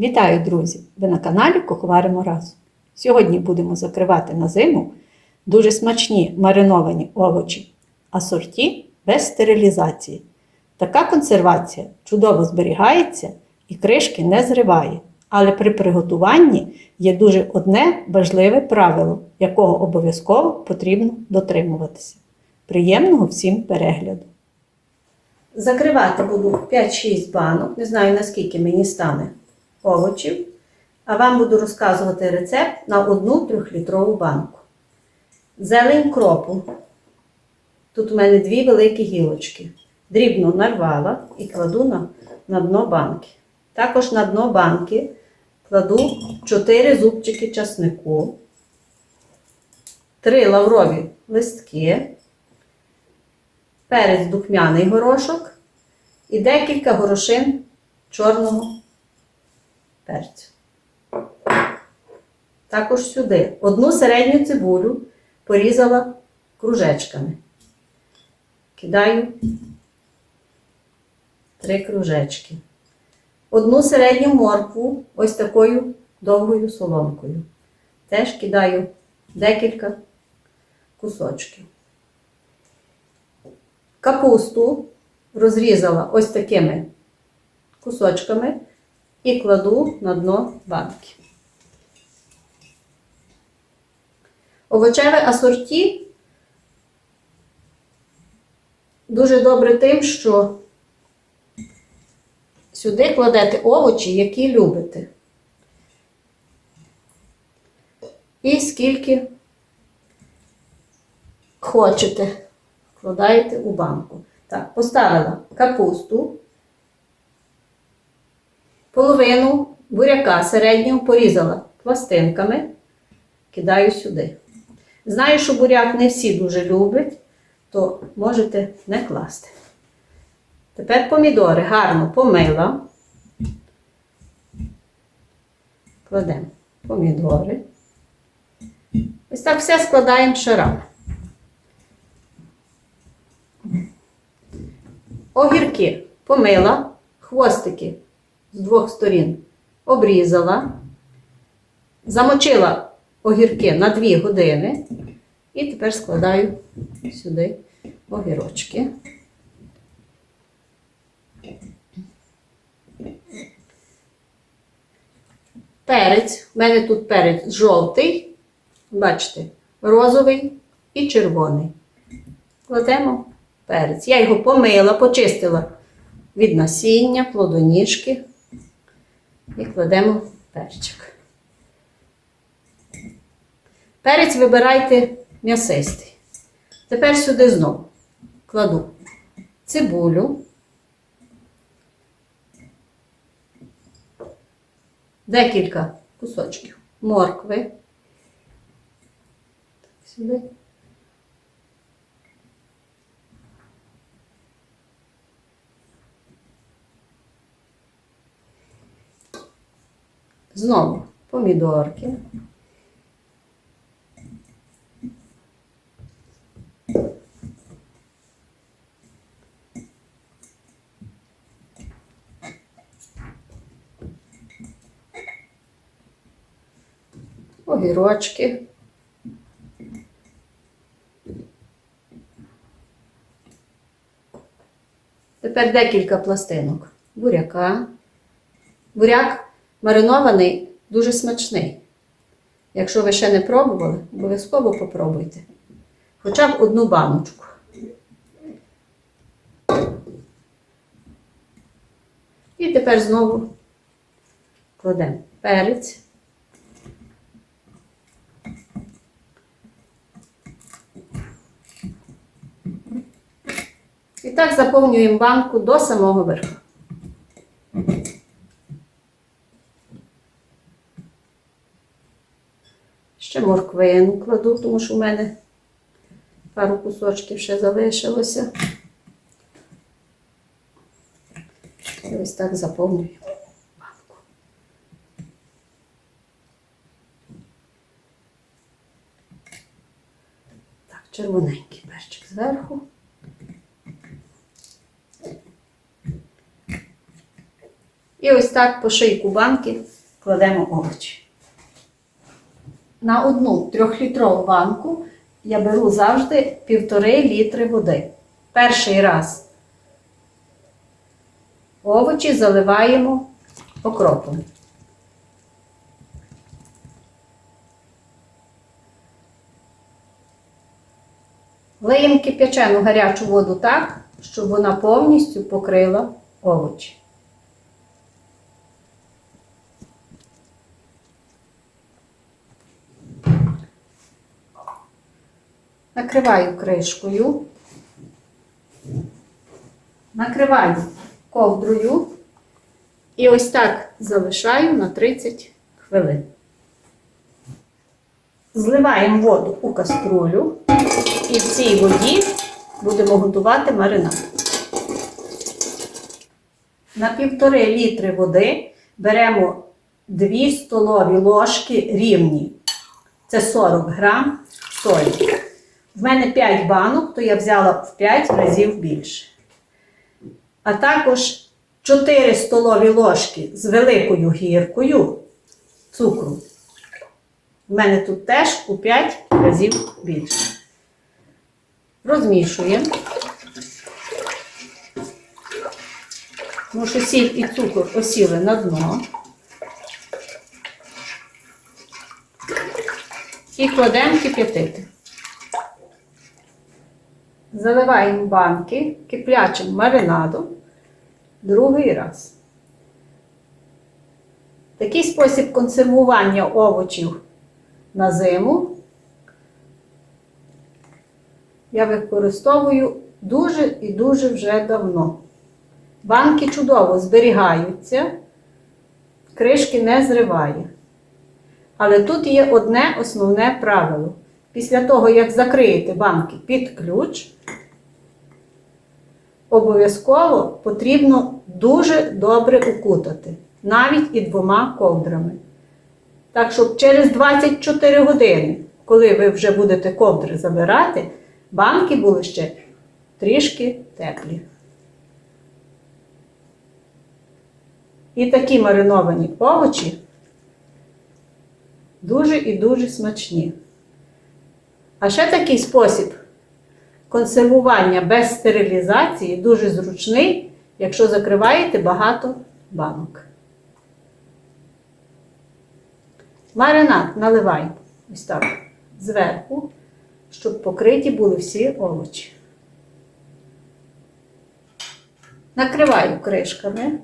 Вітаю, друзі! Ви на каналі Куховаримо разом. Сьогодні будемо закривати на зиму дуже смачні мариновані овочі, асорті без стерилізації. Така консервація чудово зберігається і кришки не зриває. Але при приготуванні є дуже одне важливе правило, якого обов'язково потрібно дотримуватися. Приємного всім перегляду! Закривати буду 5-6 банок, не знаю наскільки мені стане овочів, а вам буду розказувати рецепт на одну 3-літрову банку. Зелень кропу. Тут у мене дві великі гілочки. Дрібно нарвала і кладу на, на дно банки. Також на дно банки кладу 4 зубчики часнику, 3 лаврові листки, перець духмяний горошок і декілька горошин чорного перцю. Також сюди одну середню цибулю порізала кружечками. Кидаю три кружечки. Одну середню моркву ось такою довгою соломкою. Теж кидаю декілька кусочків. Капусту розрізала ось такими кусочками і кладу на дно банки. Овочеве асорті дуже добре тим, що сюди кладете овочі, які любите. І скільки хочете, вкладаєте у банку. Так, поставила капусту, половину буряка середнього порізала пластинками, кидаю сюди. Знаю, що буряк не всі дуже люблять, то можете не класти. Тепер помідори гарно помила. Кладемо помідори. Ось так все складаємо шарами. Огірки помила, хвостики з двох сторін обрізала, замочила огірки на 2 години і тепер складаю сюди огірочки. Перець. У мене тут перець жовтий, бачите, розовий і червоний. Кладемо перець. Я його помила, почистила від насіння, плодоніжки і кладемо перчик. Перець вибирайте м'ясистий. Тепер сюди знову кладу цибулю, декілька кусочків моркви. Сюди. Знову помідорки. Огірочки. Тепер декілька пластинок буряка. Буряк маринований дуже смачний. Якщо ви ще не пробували, обов'язково попробуйте. Хоча б одну баночку. І тепер знову кладемо перець. І так заповнюємо банку до самого верху. Ще морквину кладу, тому що в мене пару кусочків ще залишилося. І ось так заповнюємо банку. Так, червоненький перчик зверху. І ось так по шийку банки кладемо овочі. На одну трьохлітрову банку я беру завжди півтори літри води. Перший раз овочі заливаємо окропом. Лиємо кип'ячену гарячу воду так, щоб вона повністю покрила овочі. Накриваю кришкою. Накриваю ковдрою і ось так залишаю на 30 хвилин. Зливаємо воду у каструлю і в цій воді будемо готувати маринад. На півтори літри води беремо 2 столові ложки рівні. Це 40 грам солі. В мене 5 банок, то я взяла в 5 разів більше. А також 4 столові ложки з великою гіркою цукру. В мене тут теж у 5 разів більше. Розмішуємо. Тому що сіль і цукор осіли на дно. І кладемо кип'ятити. Заливаємо банки киплячим маринадом другий раз. Такий спосіб консервування овочів на зиму я використовую дуже і дуже вже давно. Банки чудово зберігаються, кришки не зриває. Але тут є одне основне правило. Після того, як закриєте банки під ключ, обов'язково потрібно дуже добре укутати, навіть і двома ковдрами. Так, щоб через 24 години, коли ви вже будете ковдри забирати, банки були ще трішки теплі. І такі мариновані овочі дуже і дуже смачні. А ще такий спосіб консервування без стерилізації дуже зручний, якщо закриваєте багато банок. Маринад наливаємо ось так зверху, щоб покриті були всі овочі. Накриваю кришками.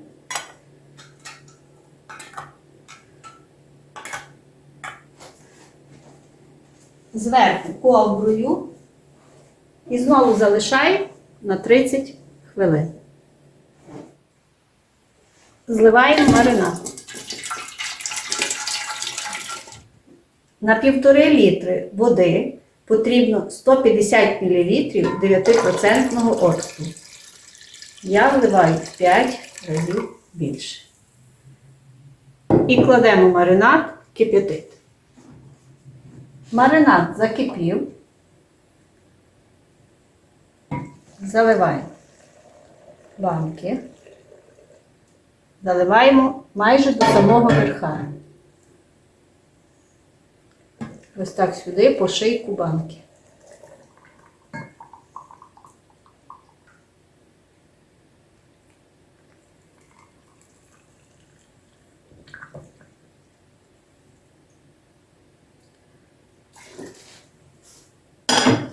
Зверху ковдрою і знову залишаю на 30 хвилин. Зливаємо маринад. На півтори літри води потрібно 150 мл 9% оцту. Я вливаю в 5 разів більше. І кладемо маринад кип'ятити. Маринад закипів. Заливаємо банки. Заливаємо майже до самого верха. Ось так сюди по шийку банки.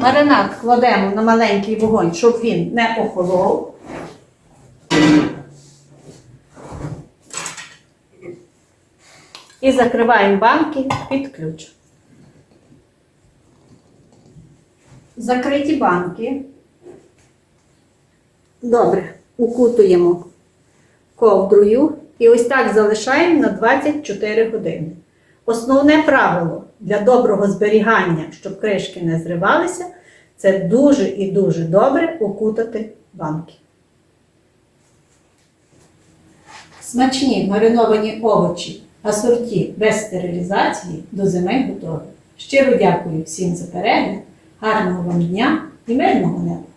Маринад кладемо на маленький вогонь, щоб він не охолов. І закриваємо банки під ключ. Закриті банки. Добре, укутуємо ковдрою і ось так залишаємо на 24 години. Основне правило для доброго зберігання, щоб кришки не зривалися, це дуже і дуже добре окутати банки. Смачні мариновані овочі асорті без стерилізації до зими готові. Щиро дякую всім за перегляд, гарного вам дня і мирного неба!